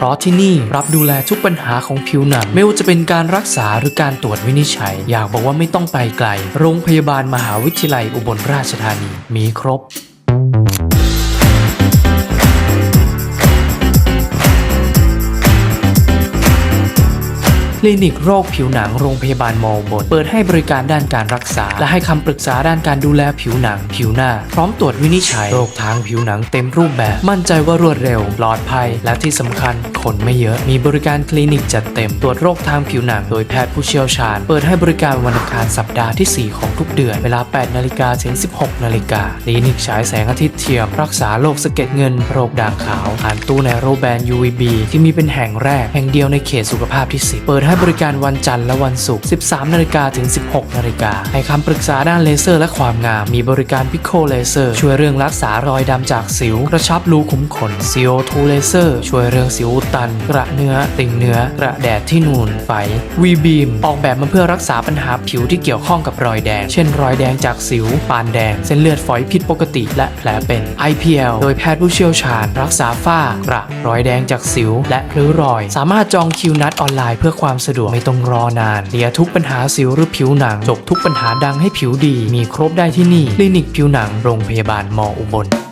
เพราะที่นี่รับดูแลทุกปัญหาของผิวหนัง ไม่ว่าจะเป็นการรักษาหรือการตรวจวินิจฉัย อยากบอกว่าไม่ต้องไปไกล โรงพยาบาลมหาวิทยาลัยอุบลราชธานีมีครบ คลินิกโรคผิวหนังโรงพยาบาลมอบน เปิดให้บริการด้านการรักษา และให้คำปรึกษาด้านการดูแลผิวหนัง ผิวหน้า พร้อมตรวจวินิจฉัยโรคทางผิวหนังเต็มรูปแบบ มั่นใจว่ารวดเร็ว ปลอดภัย และที่สำคัญคนไม่เยอะ มีบริการคลินิกจัดเต็ม ตรวจโรคทางผิวหนัง โดยแพทย์ผู้เชี่ยวชาญ เปิดให้บริการวันอังคารสัปดาห์ที่ 4 ของทุกเดือน เวลา 8 นาฬิกาถึง 16 นาฬิกาคลินิกฉายแสงอาทิตย์เทียม รักษาโรคสะเก็ดเงิน โรคด่างขาวผ่านตู้ในโรแบน UVB ที่มีเป็นแห่งแรก แห่งเดียวในเขตสุขภาพที่10เปิดให้บริการวันจันทร์และวันศุกร์ 13 นาฬิกาถึง 16 นาฬิกาให้คำปรึกษาด้านเลเซอร์และความงาม มีบริการพิโคเลเซอร์ ช่วยเรื่องรักษารอยดำจากสิว กระชับรูขุมขน CO2 เลเซอร์ ช่วยเรื่องสิวอุดตัน กระเนื้อ ติ่งเนื้อ กระแดดที่นูน ไฝ วีบีม ออกแบบมาเพื่อรักษาปัญหาผิวที่เกี่ยวข้องกับรอยแดง เช่น รอยแดงจากสิว ปานแดง เส้นเลือดฝอยผิดปกติ และแผลเป็น IPL โดยแพทย์ผู้เชี่ยวชาญ รักษาฝ้ากระ รอยแดงจากสิว และริ้วรอย สามารถจองคิวนัดออนไลน์เพื่อความสะดวกไม่ต้องรอนานเคลียร์ทุกปัญหาสิวหรือผิวหนังจบทุกปัญหาดังให้ผิวดี มีครบได้ที่นี่คลินิกผิวหนังโรงพยาบาลมออุบล